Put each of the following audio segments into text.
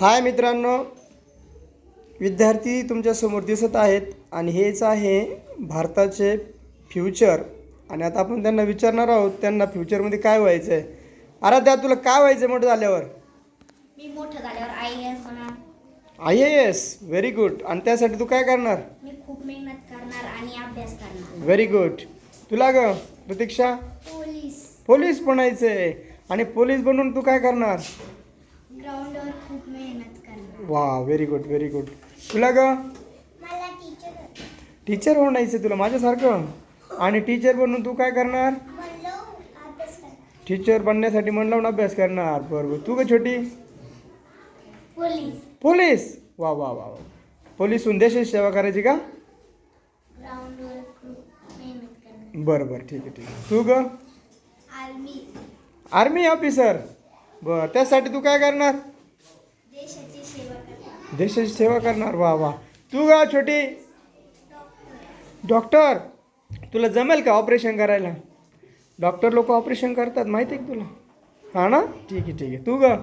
हाय मित्रांनो. विद्यार्थी तुमच्यासमोर दिसत आहेत आणि हेच आहे भारताचे फ्युचर आणि आता आपण त्यांना विचारणार आहोत त्यांना फ्युचरमध्ये काय व्हायचं आहे अरे त्या तुला काय व्हायचं मोठं झाल्यावर? मी मोठं झाल्यावर आय एस होणार. I A S very good आणि त्यासाठी तू काय करणार? मी खूप मेहनत करणार आणि अभ्यास करणार. व्हेरी गुड तुला ग प्रतीक्षा? पोलीस. पोलीस बनायचं आहे आणि पोलीस बनून तू काय करणार? ग्राउंडवर खूप मेहनत करणार. वा व्हेरी गुड व्हेरी गुड तुला ग? मला टीचर टीचर बनायचं तुला माझ्यासारखं? आणि टीचर बनून तू काय करणार? टीचर बनण्यासाठी मन लावून अभ्यास करणार. बरोबर तू का छोटी? पोलीस. पोलीस? वा वा वा वा. पोलीस होऊन देशाची सेवा करायची का? बरं बरं. ठीक आहे ठीक आहे. तू ग? आर्मी आर्मी ऑफिसर बरं त्यासाठी तू काय करणार? देशाची सेवा करणार. देशाची सेवा करणार. वा वा. तू ग छोटी? डॉक्टर. तुला जमेल का ऑपरेशन करायला? डॉक्टर लोक ऑपरेशन करतात माहिती आहे का तुला? हा ना? ठीक आहे ठीक आहे. तू ग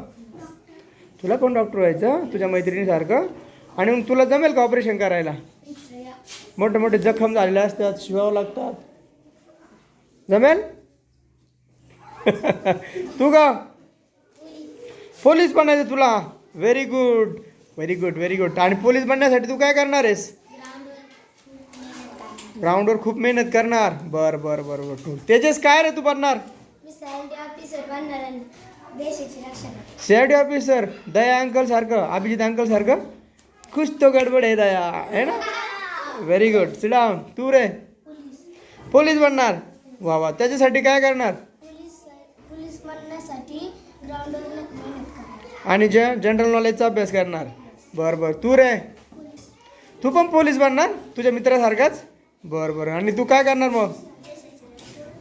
तुला पण डॉक्टर व्हायचं? तुझ्या मैत्रिणीसारखं? आणि मग तुला जमेल का ऑपरेशन करायला? मोठे मोठे जखम झालेले असतात शिवावं लागतात. जमेल? तू का? पोलीस बनायचं तुला. Very good very good very good आणि पोलीस बनण्यासाठी तू काय करणार आहेस? ग्राउंडवर खूप मेहनत करणार. बर बर बर बर. तू तेजेस काय रे तू बनणार? सॅलरी ऑफिसर दया अंकल सारखं अभिजित अंकल सारखं? खुश तो गडबड आहे दया आहे ना? व्हेरी गुड सिडाम तू रे. पोलीस बनणार. वा वा. त्याच्यासाठी काय करणार? बनण्यासाठी ग्राउंडवर मेहनत करणार आणि जे जनरल नॉलेजचा अभ्यास करणार. बरं बरं. तू रे? तू पण पोलीस बनणार? तुझ्या मित्रासारखाच? बरं बरं. आणि तू काय करणार मग?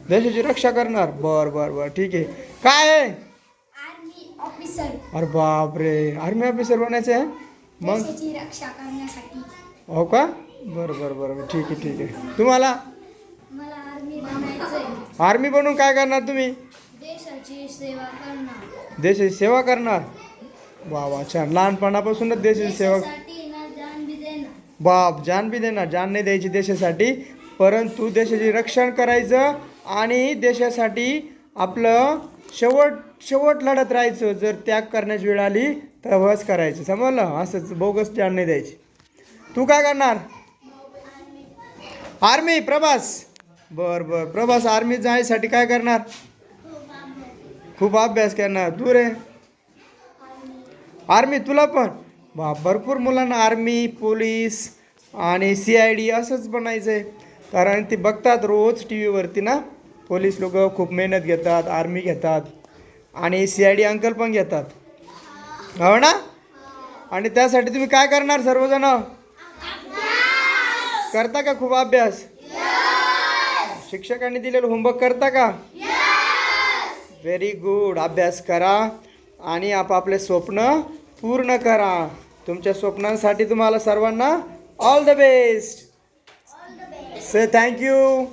देशाची रक्षा करणार. बरं बरं बरं. ठीक आहे. काय आहे? आर्मी ऑफिसर अरे बाप रे आर्मी ऑफिसर बनायचं आहे? मग? देशाची रक्षा करण्यासाठी. हो का? बरं बरं बरं बरं. ठीक आहे ठीक आहे. तुम्हाला? आर्मी बनून काय करणार तुम्ही? देशाची सेवा करणार. देशाची सेवा करणार? वा वा छान. लहानपणापासूनच देशाची सेवा बाप जान बी देणार. जान नाही द्यायची देशासाठी. परंतु देशाचे रक्षण करायचं आणि देशासाठी आपलं शेवट शेवट लढत राहायचं. जर त्याग करण्याची वेळ आली तर बस करायचं. समजलं? असंच बोगस जान नाही द्यायची. तू काय करणार? आर्मी. प्रभास. बर बर. प्रभास आर्मी जायसाठी काय करणार? खूप अभ्यास करणार. तू रे आर्मी तुला पण. बा भरपूर मुलांना आर्मी पोलीस आणि सी आय डी असंच बनायचं आहे कारण ते बघतात रोज टी व्हीवरती ना. पोलीस लोक खूप मेहनत घेतात आर्मी घेतात आणि सी आय डी अंकल पण घेतात. हो ना? आणि त्यासाठी तुम्ही काय करणार सर्वजण? करता का खूप अभ्यास? शिक्षकांनी दिलेलं होमवर्क करता का? व्हेरी गुड अभ्यास करा आणि आपापले स्वप्न पूर्ण करा. तुमच्या स्वप्नांसाठी तुम्हाला सर्वांना all the best say thank you